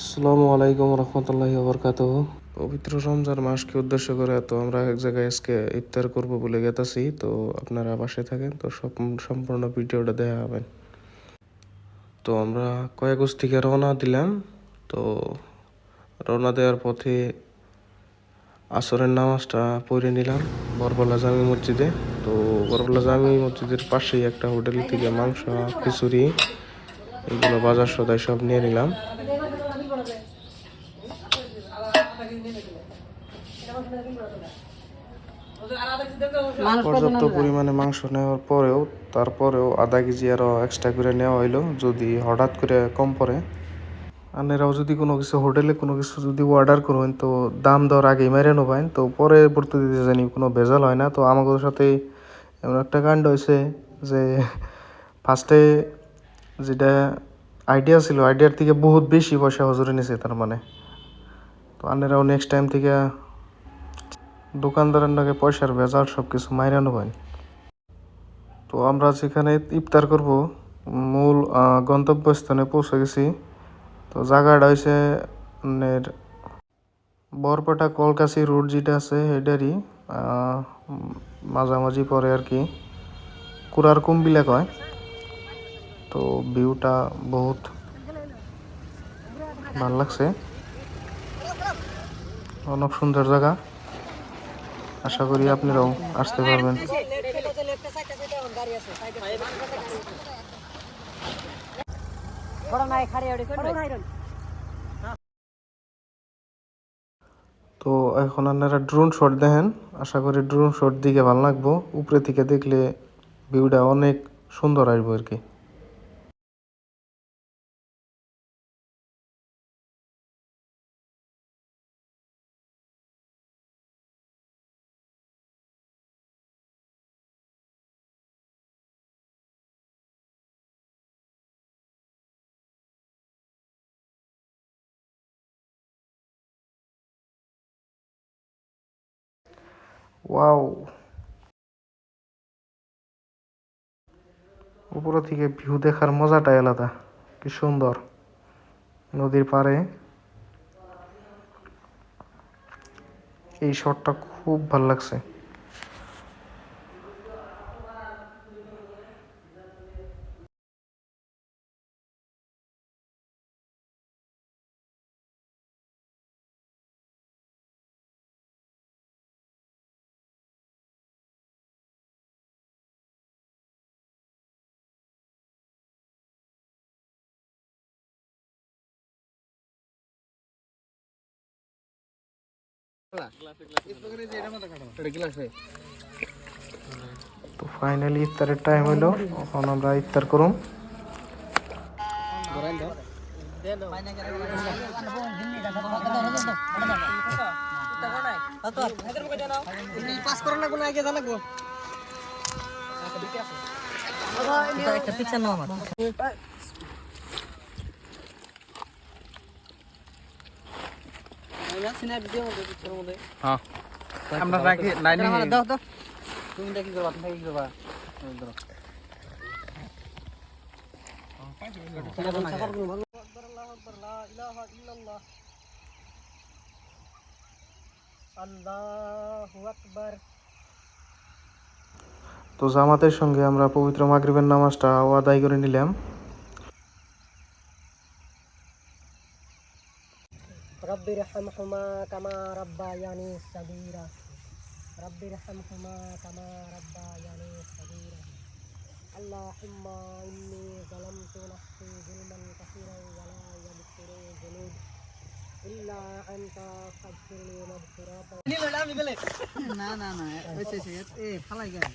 আসসালামু আলাইকুম রহমতুল্লাহি বরকাত পবিত্র রমজান মাসকে উদ্দেশ্য করে তো আমরা এক জায়গায় আজকে ইফতার করব বলে গেতাছি। তো আপনারা পাশে থাকেন, তো সব সম্পূর্ণ ভিডিওটা দেখা হবেন তো আমরা কয়েক থেকে রওনা দিলাম। তো রওনা দেওয়ার পথে আসরের নামাজটা পড়ে নিলাম বরবলা জামি মসজিদে। তো বরবলা জামি মসজিদের পাশেই একটা হোটেল থেকে মাংস, খিচুড়ি, এগুলো বাজার সদাই সব নিয়ে নিলাম। পর্যাপ্ত পরিমাণে মাংস নেওয়ার পরেও, তারপরেও আধা কেজি আরও এক্সট্রা করে নেওয়া হইল, যদি হঠাৎ করে কম পড়ে। আপনারাও যদি কোনো কিছু হোটেলে কোনো কিছু যদি অর্ডার করবেন তো দাম দর আগে মেরে নেবেন। তো পরে পরবর্তীতে জানি কোনো ভেজাল হয় না। তো আমাদের সাথে এমন একটা কাণ্ড হয়েছে যে ফার্স্টে যেটা আইডিয়া ছিল আইডিয়ার থেকে বহুত বেশি পয়সা হজরে নিছে তার মানে। তো আপনারাও নেক্সট টাইম থেকে দোকানদারের নাকি পয়সার ভেজাল সব কিছু মাইরা নেবেন। তো আমরা যেখানে ইফতার করব, মূল গন্তব্যস্থানে পৌঁছে গেছি। তো জায়গাটা হয়েছে বরপেটা কলকাছি রোড যেটা আছে এটারই মাঝামাঝি পরে আর কি। কুরার কুম্বিলা কয়। তো ভিউটা বহুত ভালো লাগছে। অনেক সুন্দর জায়গা। আশা করি আপনারাও আসতে পারবেন। তো এখন আপনারা ড্রোন শট দেখেন। আশা করি ড্রোন শট দিকে ভালো লাগবো। উপরে থেকে দেখলে ভিউটা অনেক সুন্দর আসব আর কি। ওয়াও। উপর থেকে ভিউ দেখার মজাটাই আলাদা। কি সুন্দর। নদীর পাড়ে। এই শটটা খুব ভালো লাগছে। তো ফাইনালি ইফতারের টাইম হলো এখন আমরা ইফতার করুম। একটা পিকচার নাও আমার। আমরা রাখি লাইনে দাও তো তুমি কি করবা তুমি কি করবা। তো জামাতের সঙ্গে আমরা পবিত্র মাগরিবের নামাজটা আদায় করে নিলাম। رب ارحمهما كما ربياني صغيرا رب ارحمهما كما ربياني صغيرا اللهم إني ظلمت نفسي ظلما كثيرا ولا يغفر الذنوب إلا أنت فاغفر لي مغفرة না না না এ ফালাই গেল